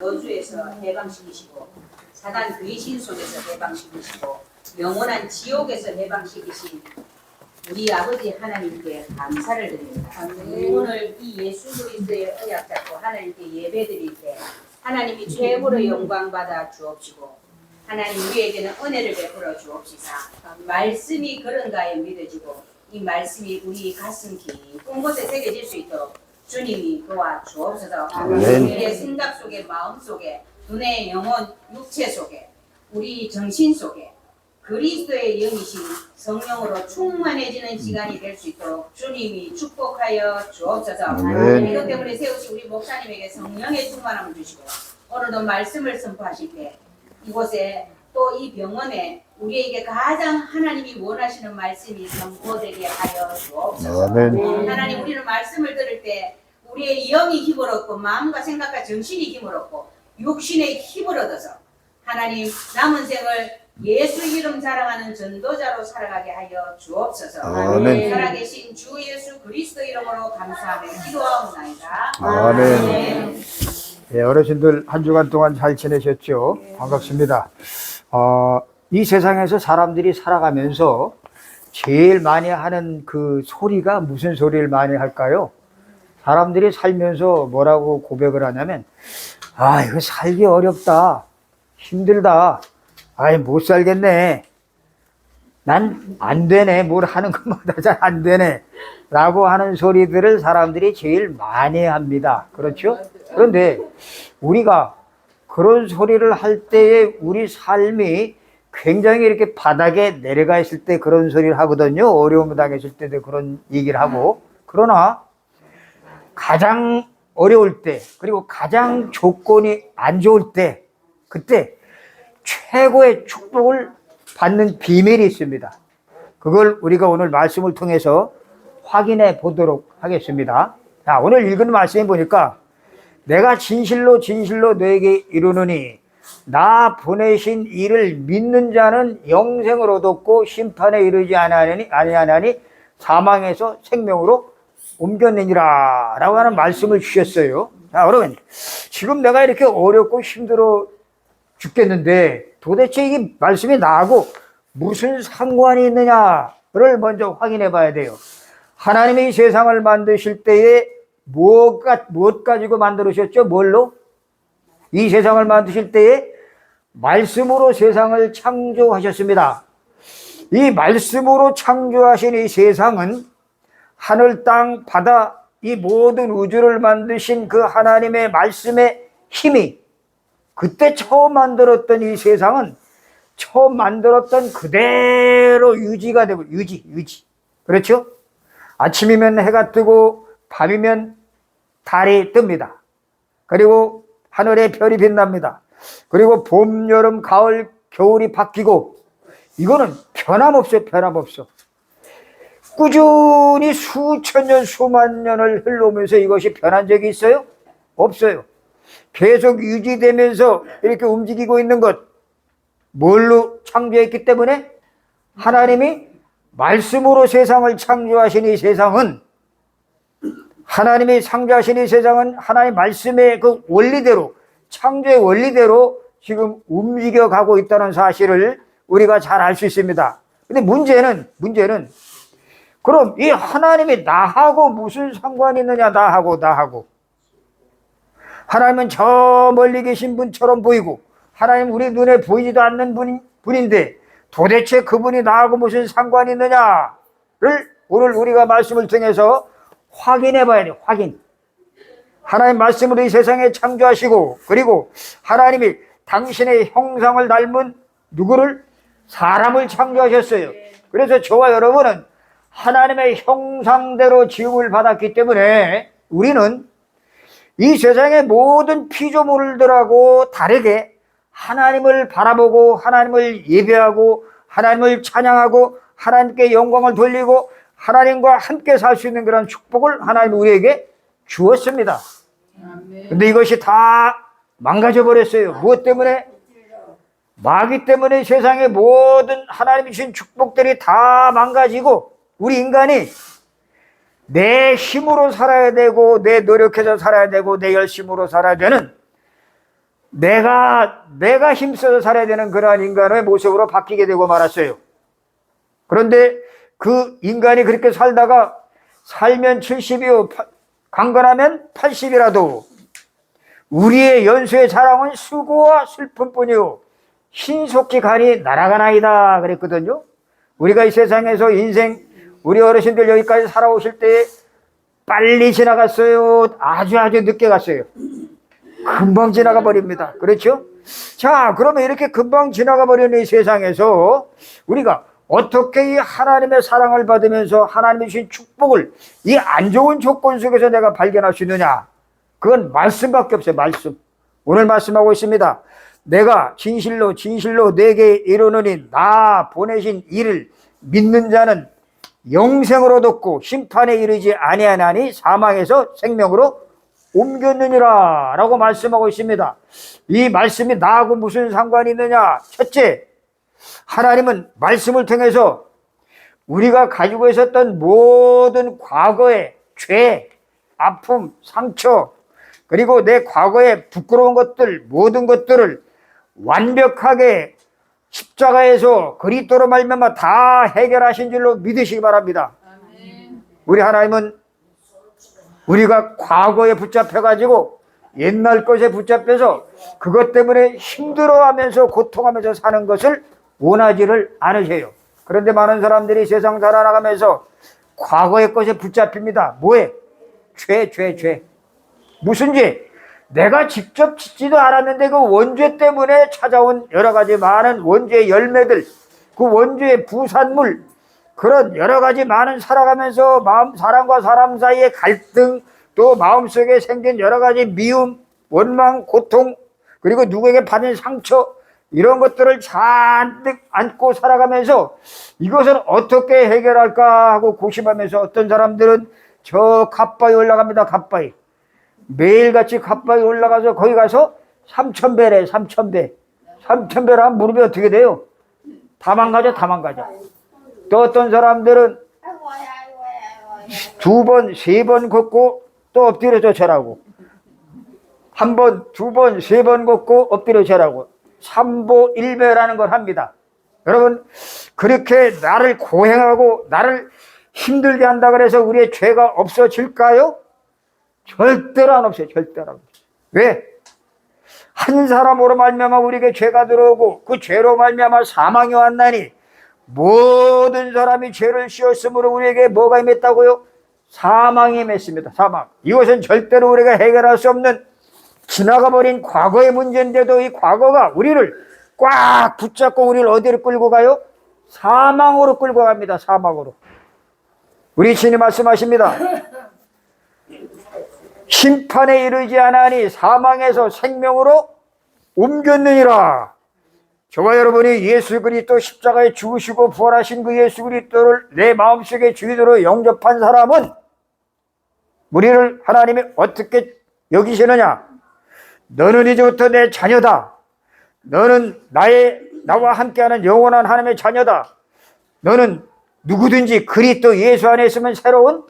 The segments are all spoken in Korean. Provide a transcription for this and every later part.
저주에서 해방시키시고 사단 귀신 속에서 해방시키시고 영원한 지옥에서 해방시키신 우리 아버지 하나님께 감사를 드립니다. 오늘 이 예수 그리스도의 언약 잡고 하나님께 예배드릴 때 하나님이 최고로 영광 받아 주옵시고 하나님 우리에게는 은혜를 베풀어 주옵시사 말씀이 그런가에 믿어지고 이 말씀이 우리 가슴 깊은 곳에 새겨질 수 있도록 주님이 도와 주옵소서 아멘. 우리의 생각 속에 마음 속에 눈의 영혼 육체 속에 우리 정신 속에 그리스도의 영이신 성령으로 충만해지는 시간이 될 수 있도록 주님이 축복하여 주옵소서. 아멘. 이것 때문에 세우신 우리 목사님에게 성령의 충만함을 주시고 오늘도 말씀을 선포하실 때 이곳에 또 이 병원에 우리에게 가장 하나님이 원하시는 말씀이 선포되게 하여 주옵소서. 아멘. 하나님 우리는 말씀을 들을 때 우리의 영이 힘을 얻고 마음과 생각과 정신이 힘을 얻고 육신의 힘을 얻어서 하나님 남은 생을 예수 이름 자랑하는 전도자로 살아가게 하여 주옵소서. 아멘. 살아계신 주 예수 그리스도 이름으로 감사하며 기도하옵나이다. 아멘. 예, 어르신들 한 주간 동안 잘 지내셨죠? 반갑습니다. 어, 이 세상에서 사람들이 살아가면서 제일 많이 하는 그 소리가 무슨 소리를 많이 할까요? 사람들이 살면서 뭐라고 고백을 하냐면, 아, 이거 살기 어렵다. 힘들다. 아이, 못 살겠네. 난 안 되네. 뭘 하는 것마다 잘 안 되네. 라고 하는 소리들을 사람들이 제일 많이 합니다. 그렇죠? 그런데 우리가 그런 소리를 할 때에 우리 삶이 굉장히 이렇게 바닥에 내려가 있을 때 그런 소리를 하거든요. 어려움을 당했을 때도 그런 얘기를 하고. 그러나 가장 어려울 때, 그리고 가장 조건이 안 좋을 때, 그때 최고의 축복을 받는 비밀이 있습니다. 그걸 우리가 오늘 말씀을 통해서 확인해 보도록 하겠습니다. 자, 오늘 읽은 말씀에 보니까 내가 진실로 진실로 너에게 이르노니 나 보내신 이를 믿는 자는 영생을 얻었고 심판에 이르지 아니하니 아니하나니 사망에서 생명으로 옮겼느니라 라고 하는 말씀을 주셨어요. 자, 여러분 지금 내가 이렇게 어렵고 힘들어 죽겠는데 도대체 이 말씀이 나하고 무슨 상관이 있느냐를 먼저 확인해 봐야 돼요. 하나님이 이 세상을 만드실 때에 무엇가, 무엇 가지고 만들으셨죠? 뭘로? 이 세상을 만드실 때에 말씀으로 세상을 창조하셨습니다. 이 말씀으로 창조하신 이 세상은 하늘, 땅, 바다, 이 모든 우주를 만드신 그 하나님의 말씀의 힘이 그때 처음 만들었던 이 세상은 처음 만들었던 그대로 유지가 되고, 유지, 유지. 그렇죠? 아침이면 해가 뜨고, 밤이면 달이 뜹니다. 그리고 하늘에 별이 빛납니다. 그리고 봄, 여름, 가을, 겨울이 바뀌고, 이거는 변함없어요, 변함없어. 꾸준히 수천 년, 수만 년을 흘러오면서 이것이 변한 적이 있어요? 없어요. 계속 유지되면서 이렇게 움직이고 있는 것, 뭘로 창조했기 때문에 하나님이 말씀으로 세상을 창조하신 이 세상은 하나님이 창조하신 이 세상은 하나님 말씀의 그 원리대로 창조의 원리대로 지금 움직여 가고 있다는 사실을 우리가 잘 알 수 있습니다. 근데 문제는 문제는 그럼 이 하나님이 나하고 무슨 상관이 있느냐 나하고 나하고 하나님은 저 멀리 계신 분처럼 보이고 하나님 우리 눈에 보이지도 않는 분, 분인데 도대체 그분이 나하고 무슨 상관이 있느냐를 오늘 우리가 말씀을 통해서 확인해 봐야 돼요. 확인. 하나님 말씀으로 이 세상에 창조하시고 그리고 하나님이 당신의 형상을 닮은 누구를 사람을 창조하셨어요. 그래서 저와 여러분은 하나님의 형상대로 지음을 받았기 때문에 우리는 이 세상의 모든 피조물들하고 다르게 하나님을 바라보고 하나님을 예배하고 하나님을 찬양하고 하나님께 영광을 돌리고 하나님과 함께 살 수 있는 그런 축복을 하나님 우리에게 주었습니다. 근데 이것이 다 망가져 버렸어요. 무엇 때문에? 마귀 때문에 세상의 모든 하나님이 주신 축복들이 다 망가지고 우리 인간이 내 힘으로 살아야 되고 내 노력해서 살아야 되고 내 열심으로 살아야 되는 내가 내가 힘써서 살아야 되는 그러한 인간의 모습으로 바뀌게 되고 말았어요. 그런데 그 인간이 그렇게 살다가 살면 70이요 강건하면 80이라도 우리의 연수의 자랑은 수고와 슬픔뿐이요 신속히 간이 날아가나이다 그랬거든요. 우리가 이 세상에서 인생 우리 어르신들 여기까지 살아오실 때 빨리 지나갔어요. 아주 아주 늦게 갔어요. 금방 지나가 버립니다. 그렇죠? 자, 그러면 이렇게 금방 지나가 버리는 이 세상에서 우리가 어떻게 이 하나님의 사랑을 받으면서 하나님의 주신 축복을 이 안 좋은 조건 속에서 내가 발견할 수 있느냐? 그건 말씀밖에 없어요. 말씀. 오늘 말씀하고 있습니다. 내가 진실로 진실로 내게 이르노니 나 보내신 이를 믿는 자는 영생으로 얻고 심판에 이르지 아니하나니 사망에서 생명으로 옮겼느니라 라고 말씀하고 있습니다. 이 말씀이 나하고 무슨 상관이 있느냐? 첫째, 하나님은 말씀을 통해서 우리가 가지고 있었던 모든 과거의 죄, 아픔, 상처, 그리고 내 과거의 부끄러운 것들, 모든 것들을 완벽하게 십자가에서 그리스도로 말미암아 다 해결하신 줄로 믿으시기 바랍니다. 우리 하나님은 우리가 과거에 붙잡혀 가지고 옛날 것에 붙잡혀서 그것 때문에 힘들어하면서 고통하면서 사는 것을 원하지를 않으세요. 그런데 많은 사람들이 세상 살아나가면서 과거의 것에 붙잡힙니다. 뭐에? 죄, 죄, 죄. 무슨 죄? 내가 직접 짓지도 않았는데 그 원죄 때문에 찾아온 여러 가지 많은 원죄의 열매들, 그 원죄의 부산물, 그런 여러 가지 많은 살아가면서 마음, 사람과 사람 사이의 갈등, 또 마음속에 생긴 여러 가지 미움, 원망, 고통, 그리고 누구에게 받은 상처, 이런 것들을 잔뜩 안고 살아가면서 이것을 어떻게 해결할까 하고 고심하면서 어떤 사람들은 저 갓바위 올라갑니다. 갓바위. 매일같이 갓바위 올라가서 거기 가서 삼천배래 삼천배. 삼천배라면 무릎이 어떻게 돼요? 다 망가져 다 망가져. 또 어떤 사람들은 두 번, 세 번 걷고 또 엎드려져 절하고 한 번, 두 번, 세 번 걷고 엎드려 절하고 삼보 일배라는 걸 합니다. 여러분 그렇게 나를 고행하고 나를 힘들게 한다 그래서 우리의 죄가 없어질까요? 절대로 안 없어요. 절대로 안 없어요. 왜? 한 사람으로 말미암아 우리에게 죄가 들어오고 그 죄로 말미암아 사망이 왔나니 모든 사람이 죄를 씌었으므로 우리에게 뭐가 임했다고요? 사망이 임했습니다. 사망. 이것은 절대로 우리가 해결할 수 없는 지나가 버린 과거의 문제인데도 이 과거가 우리를 꽉 붙잡고 우리를 어디로 끌고 가요? 사망으로 끌고 갑니다. 사망으로. 우리 주님 말씀하십니다. 심판에 이르지 않으니 사망에서 생명으로 옮겼느니라. 저와 여러분이 예수 그리스도 십자가에 죽으시고 부활하신 그 예수 그리스도를 내 마음속에 주인으로 영접한 사람은 우리를 하나님이 어떻게 여기시느냐? 너는 이제부터 내 자녀다. 너는 나의 나와 함께하는 영원한 하나님의 자녀다. 너는 누구든지 그리스도 예수 안에 있으면 새로운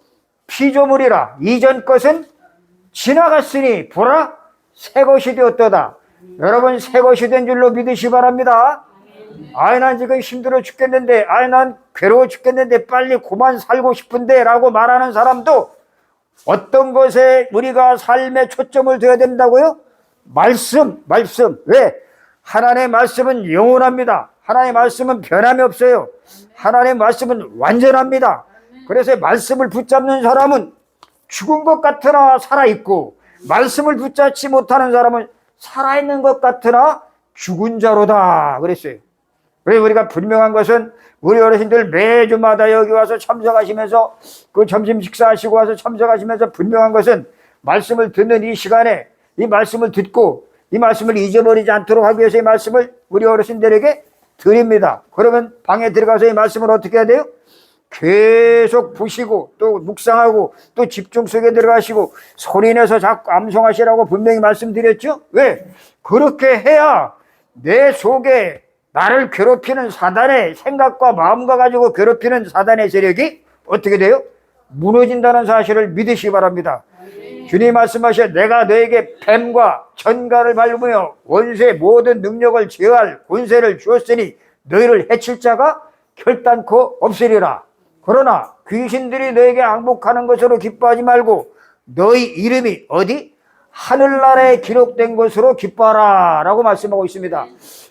피조물이라. 이전 것은 지나갔으니 보라 새 것이 되었도다. 여러분 새 것이 된 줄로 믿으시 바랍니다. 아이 난 지금 힘들어 죽겠는데 아이 난 괴로워 죽겠는데 빨리 그만 살고 싶은데 라고 말하는 사람도 어떤 것에 우리가 삶의 초점을 둬야 된다고요? 말씀, 말씀. 왜? 하나님의 말씀은 영원합니다. 하나님의 말씀은 변함이 없어요. 하나님의 말씀은 완전합니다. 그래서 말씀을 붙잡는 사람은 죽은 것 같으나 살아있고, 말씀을 붙잡지 못하는 사람은 살아있는 것 같으나 죽은 자로다. 그랬어요. 그래서 우리가 분명한 것은 우리 어르신들 매주마다 여기 와서 참석하시면서 그 점심 식사하시고 와서 참석하시면서 분명한 것은 말씀을 듣는 이 시간에 이 말씀을 듣고 이 말씀을 잊어버리지 않도록 하기 위해서 이 말씀을 우리 어르신들에게 드립니다. 그러면 방에 들어가서 이 말씀을 어떻게 해야 돼요? 계속 보시고 또 묵상하고 또 집중 속에 들어가시고 소리내서 자꾸 암송하시라고 분명히 말씀드렸죠? 왜? 그렇게 해야 내 속에 나를 괴롭히는 사단의 생각과 마음과 가지고 괴롭히는 사단의 세력이 어떻게 돼요? 무너진다는 사실을 믿으시기 바랍니다. 주님 말씀하셔 내가 너에게 뱀과 전갈을 밟으며 원수의 모든 능력을 제어할 권세를 주었으니 너희를 해칠 자가 결단코 없으리라. 그러나 귀신들이 너에게 항복하는 것으로 기뻐하지 말고 너희 이름이 어디? 하늘나라에 기록된 것으로 기뻐하라 라고 말씀하고 있습니다.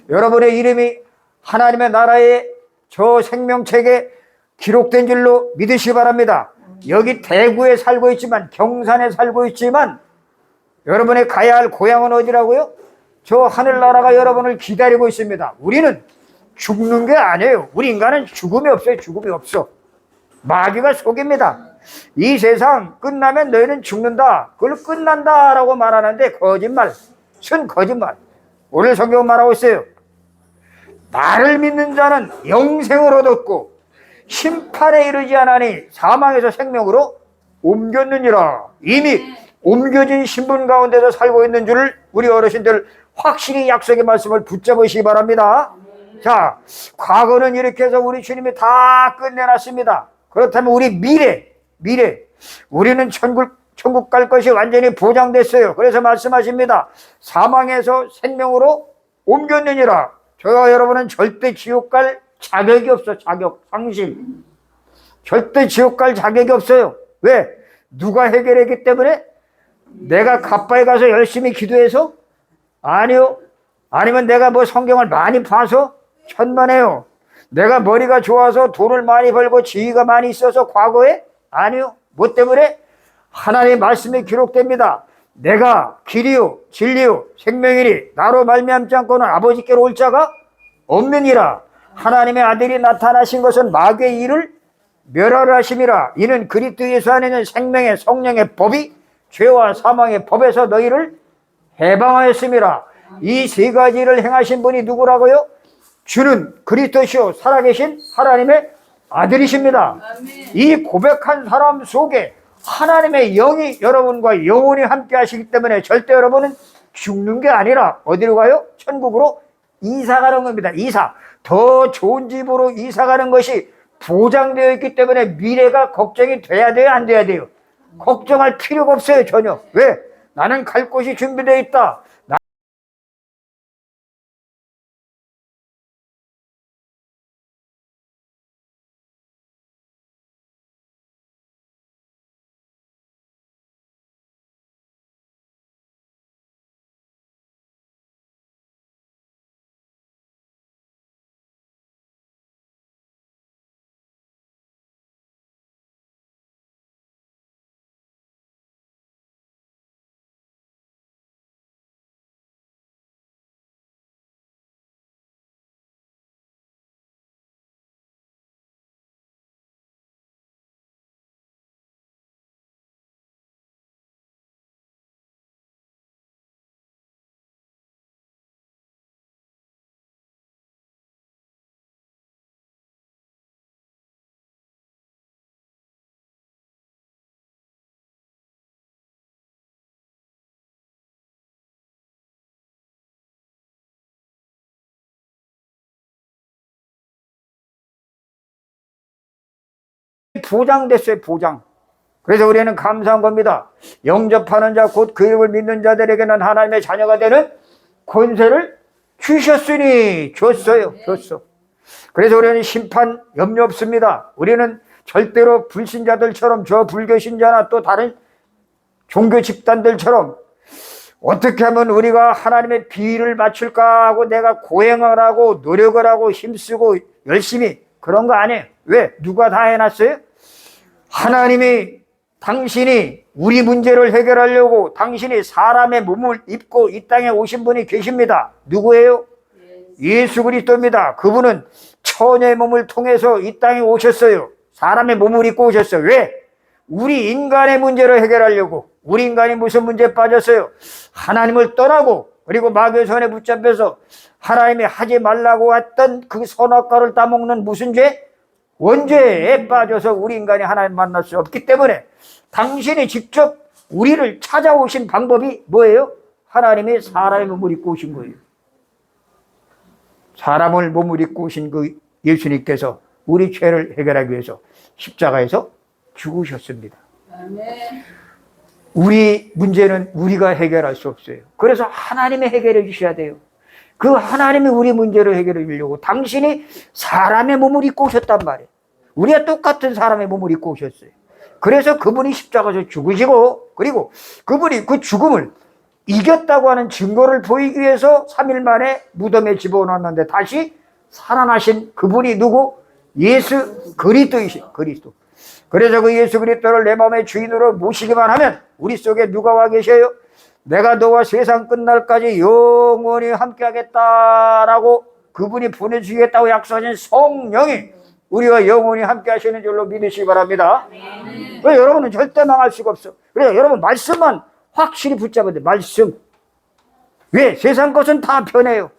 여러분의 이름이 하나님의 나라의 저 생명책에 기록된 줄로 믿으시기 바랍니다. 여기 대구에 살고 있지만 경산에 살고 있지만 여러분의 가야 할 고향은 어디라고요? 저 하늘나라가 여러분을 기다리고 있습니다. 우리는 죽는 게 아니에요. 우리 인간은 죽음이 없어요. 죽음이 없어. 마귀가 속입니다. 이 세상 끝나면 너희는 죽는다. 그걸 끝난다 라고 말하는데 거짓말. 순 거짓말. 오늘 성경 말하고 있어요. 나를 믿는 자는 영생을 얻었고 심판에 이르지 않으니 사망에서 생명으로 옮겼느니라. 이미 옮겨진 신분 가운데서 살고 있는 줄을 우리 어르신들 확실히 약속의 말씀을 붙잡으시기 바랍니다. 자, 과거는 이렇게 해서 우리 주님이 다 끝내놨습니다. 그렇다면 우리 미래, 미래, 우리는 천국, 천국 갈 것이 완전히 보장됐어요. 그래서 말씀하십니다. 사망에서 생명으로 옮겼느니라. 저와 여러분은 절대 지옥 갈 자격이 없어, 자격, 상실. 절대 지옥 갈 자격이 없어요. 왜? 누가 해결했기 때문에? 내가 갑바에 가서 열심히 기도해서? 아니요. 아니면 내가 뭐 성경을 많이 봐서? 천만에요. 내가 머리가 좋아서 돈을 많이 벌고 지위가 많이 있어서 과거에? 아니요. 뭐 때문에? 하나님의 말씀이 기록됩니다. 내가 길이요 진리요 생명이니 나로 말미암지 않고는 아버지께로 올 자가 없느니라. 하나님의 아들이 나타나신 것은 마귀의 일을 멸하려 하심이라. 이는 그리스도 예수 안에 있는 생명의 성령의 법이 죄와 사망의 법에서 너희를 해방하였음이라. 이 세 가지를 행하신 분이 누구라고요? 주는 그리스도시요 살아계신 하나님의 아들이십니다. 이 고백한 사람 속에 하나님의 영이 여러분과 영원히 함께 하시기 때문에 절대 여러분은 죽는 게 아니라 어디로 가요? 천국으로 이사 가는 겁니다. 이사. 더 좋은 집으로 이사 가는 것이 보장되어 있기 때문에 미래가 걱정이 돼야 돼요? 안 돼야 돼요? 걱정할 필요가 없어요, 전혀. 왜? 나는 갈 곳이 준비되어 있다. 보장됐어요, 보장. 그래서 우리는 감사한 겁니다. 영접하는 자, 곧 그 이름을 믿는 자들에게는 하나님의 자녀가 되는 권세를 주셨으니, 줬어요, 줬어. 그래서 우리는 심판 염려 없습니다. 우리는 절대로 불신자들처럼 저 불교신자나 또 다른 종교 집단들처럼 어떻게 하면 우리가 하나님의 비위를 맞출까 하고 내가 고행을 하고 노력을 하고 힘쓰고 열심히 그런 거 아니에요. 왜? 누가 다 해놨어요? 하나님이 당신이 우리 문제를 해결하려고 당신이 사람의 몸을 입고 이 땅에 오신 분이 계십니다. 누구예요? 예수 그리스도입니다. 그분은 처녀의 몸을 통해서 이 땅에 오셨어요. 사람의 몸을 입고 오셨어요. 왜? 우리 인간의 문제를 해결하려고. 우리 인간이 무슨 문제에 빠졌어요? 하나님을 떠나고 그리고 마귀의 손에 붙잡혀서 하나님이 하지 말라고 했던 그 선악과를 따먹는 무슨 죄? 원죄에 빠져서 우리 인간이 하나님 만날 수 없기 때문에 당신이 직접 우리를 찾아오신 방법이 뭐예요? 하나님이 사람의 몸을 입고 오신 거예요. 사람을 몸을 입고 오신 그 예수님께서 우리 죄를 해결하기 위해서 십자가에서 죽으셨습니다. 우리 문제는 우리가 해결할 수 없어요. 그래서 하나님이 해결해 주셔야 돼요. 그 하나님이 우리 문제를 해결해 주려고 당신이 사람의 몸을 입고 오셨단 말이에요. 우리가 똑같은 사람의 몸을 입고 오셨어요. 그래서 그분이 십자가에서 죽으시고 그리고 그분이 그 죽음을 이겼다고 하는 증거를 보이기 위해서 3일 만에 무덤에 집어넣었는데 다시 살아나신 그분이 누구? 예수 그리스도이신 그리스도. 그래서 그 예수 그리스도를 내 마음의 주인으로 모시기만 하면 우리 속에 누가 와 계셔요? 내가 너와 세상 끝날까지 영원히 함께하겠다라고 그분이 보내주겠다고 약속하신 성령이 우리와 영원히 함께 하시는 줄로 믿으시기 바랍니다. 왜 여러분은 절대 망할 수가 없어. 그래서 여러분 말씀만 확실히 붙잡아야 돼. 말씀. 왜? 세상 것은 다 변해요.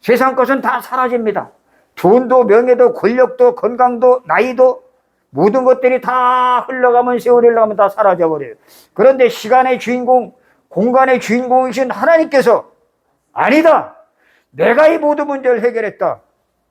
세상 것은 다 사라집니다. 돈도 명예도 권력도 건강도 나이도 모든 것들이 다 흘러가면 세월이 흘러가면 다 사라져버려요. 그런데 시간의 주인공, 공간의 주인공이신 하나님께서 아니다. 내가 이 모든 문제를 해결했다.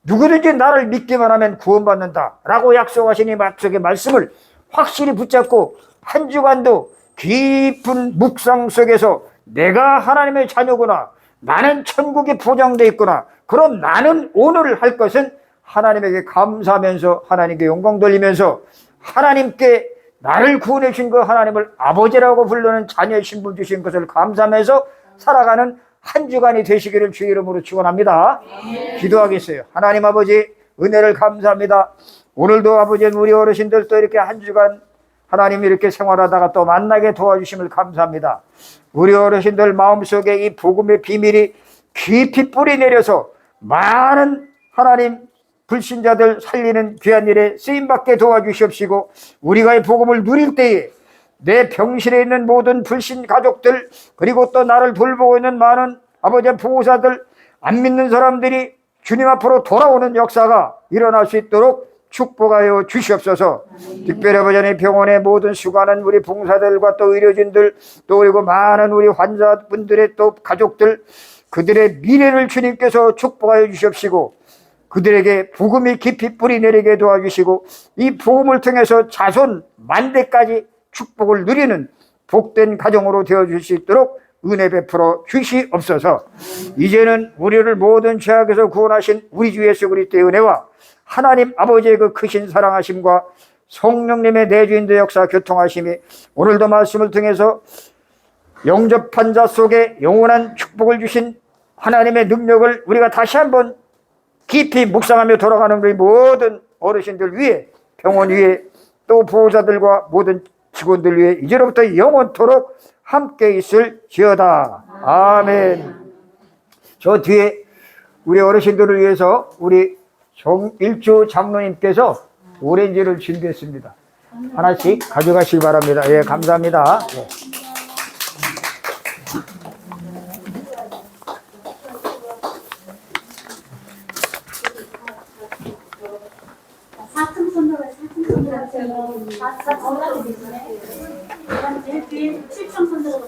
누구든지 나를 믿기만 하면 구원받는다. 라고 약속하신 이 약속의 말씀을 확실히 붙잡고 한 주간도 깊은 묵상 속에서 내가 하나님의 자녀구나. 나는 천국에 보장되어 있구나. 그럼 나는 오늘 할 것은 하나님에게 감사하면서 하나님께 영광 돌리면서 하나님께 나를 구원해 주신 그 하나님을 아버지라고 부르는 자녀의 신분 주신 것을 감사하면서 살아가는 한 주간이 되시기를 주의 이름으로 축원합니다. 기도하겠어요. 하나님 아버지 은혜를 감사합니다. 오늘도 아버지 우리 어르신들 또 이렇게 한 주간 하나님 이렇게 생활하다가 또 만나게 도와주심을 감사합니다. 우리 어르신들 마음속에 이 복음의 비밀이 깊이 뿌리 내려서 많은 하나님 불신자들 살리는 귀한 일에 쓰임받게 도와주시옵시고 우리가 이 복음을 누릴 때에 내 병실에 있는 모든 불신 가족들 그리고 또 나를 돌보고 있는 많은 아버지 보호자들 안 믿는 사람들이 주님 앞으로 돌아오는 역사가 일어날 수 있도록 축복하여 주시옵소서. 특별히 아버지의 병원의 모든 수고하는 우리 봉사들과 또 의료진들 또 그리고 많은 우리 환자분들의 또 가족들 그들의 미래를 주님께서 축복하여 주시옵시고 그들에게 복음이 깊이 뿌리 내리게 도와주시고 이 복음을 통해서 자손 만대까지 축복을 누리는 복된 가정으로 되어 주실 수 있도록 은혜 베풀어 주시옵소서. 이제는 우리를 모든 죄악에서 구원하신 우리 주 예수 그리스도의 은혜와 하나님 아버지의 그 크신 사랑하심과 성령님의 내주인도 역사 교통하심이 오늘도 말씀을 통해서 영접한 자 속에 영원한 축복을 주신 하나님의 능력을 우리가 다시 한번 깊이 묵상하며 돌아가는 우리 모든 어르신들 위해 병원 위에 또 보호자들과 모든 직원들 위해 이제로부터 영원토록 함께 있을 지어다. 아멘. 저 뒤에 우리 어르신들을 위해서 우리 정일주 장로님께서 오렌지를 준비했습니다. 하나씩 가져가시기 바랍니다. 예, 감사합니다. 예. 사층 선도를 사층 선도를 사층 선도를 7층 선도를